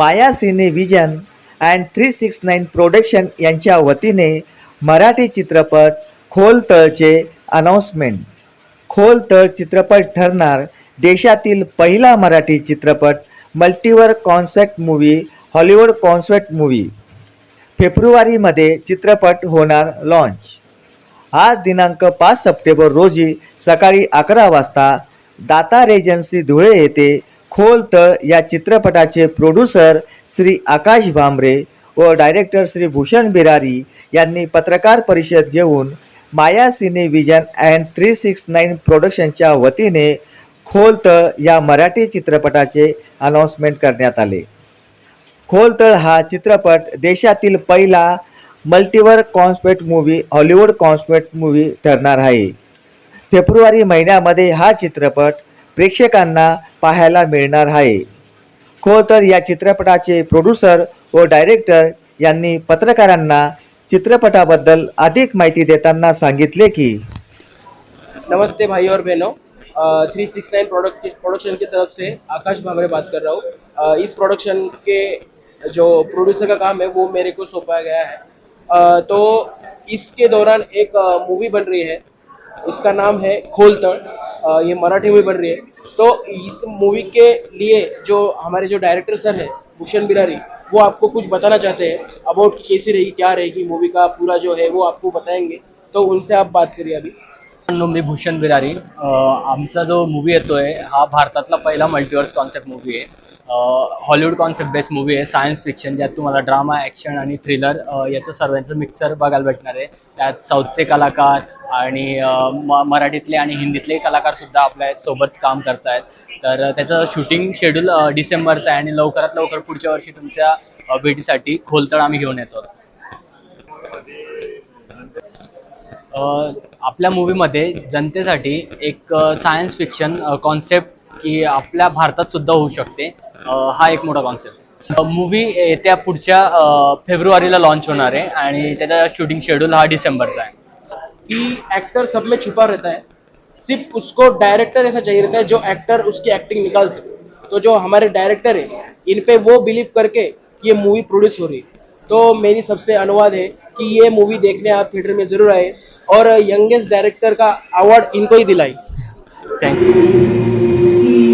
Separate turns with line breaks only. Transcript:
Maya cine vision and three six nine production यांच्या वतीने मराठी चित्रपट खोल तळचे अनाऊन्समेंट. खोल तळ चित्रपट ठरणार देशातील पहिला मराठी चित्रपट multivar concert movie Hollywood concept movie फेब्रुवारीमध्ये चित्रपट होणार लॉन्च आज दिनांक पाच सप्टेंबर रोजी सकाळी अकरा वाजता दाता रेजन्सी धुळे येथे खोल तळ या चित्रपटाचे प्रोड्युसर श्री आकाश भांबरे व डायरेक्टर श्री भूषण बिरारी यांनी पत्रकार परिषद घेऊन Maya cine vision and three six nine प्रोडक्शनच्या वतीने खोल तळ या मराठी चित्रपटाचे अनाउन्समेंट करण्यात आले. खोलतळ हा चित्रपट देशातील पहिला multiverse concept movie Hollywood concept movie ठरणार आहे. फेब्रुवारी महिन्यामध्ये हा चित्रपट प्रेक्षकांना पाहायला मिळणार आहे. खोलतर या चित्रपटाचे प्रोड्युसर व डायरेक्टर यांनी पत्रकारांना चित्रपटाबद्दल अधिक माहिती देताना सांगितले की
नमस्ते भाई और बहनों थ्री सिक्स नाइन प्रोडक्शन की तरफ़ से आकाश भांगरे बात कर रहा हूँ। अ, इस प्रोडक्शन के जो प्रोड्यूसर का काम है वो मेरे को सौंपा गया है। अ, तो इसके दौरान एक मूवी बन रही है। इसका नाम है खोलतड़। अ, ये मराठी मूवी बन रही है। तो इस मूवी के लिए जो हमारे जो डायरेक्टर सर है, भूषण बिरारी वो आपको कुछ बताना चाहते हैं अबाउट कैसी रहेगी क्या रहेगी मूवी का पूरा जो है वो आपको बताएँगे। तो उनसे आप बात करिए अभी।
मैं भूषण बिरारी आमचा जो मूवी येतोय, हा भारतातला पहिला मल्टीवर्स कॉन्सेप्ट मूवी आहे. हॉलिवूड कॉन्सेप्ट बेस्ट मूवी आहे सायन्स फिक्शन ज्यात तुम्हाला ड्रामा ॲक्शन आणि थ्रिलर याचं सर्वांचं मिक्सर बघायला भेटणार आहे. त्यात साऊथचे कलाकार आणि म मराठीतले आणि हिंदीतले कलाकार सुद्धा आपल्यासोबत काम करत आहेत तर त्याचं शूटिंग शेड्यूल डिसेंबरचं आहे आणि लवकरात लवकर पुढच्या वर्षी तुमच्या भेटीसाठी खोलतळ आम्ही घेऊन येतो. आपल्या मूवीमध्ये जनतेसाठी एक सायन्स फिक्शन कॉन्सेप्ट की आपल्या भारतात सुद्धा होऊ शकते. हा एक मोठा कॉन्सेप्ट मूवी येत्या पुढच्या फेब्रुवारीला लॉन्च होणार आहे आणि त्याचा शूटिंग शेड्यूल हा डिसेंबरचा आहे.
की एक्टर सब में छुपा रहता है. सिर्फ उसको डायरेक्टर ऐसा चाहिए रहता है जो एक्टर उसकी एक्टिंग निकाल सके. तो जो हमारे डायरेक्टर है इन पे वो बिलीव करके ये मूवी प्रोड्यूस हो रही है. तो मेरी सबसे अनुवाद है कि ये मूवी देखने आप थिएटर में जरूर आए और यंगेस्ट डायरेक्टर का अवार्ड इनको ही दिलाई.
Thank you.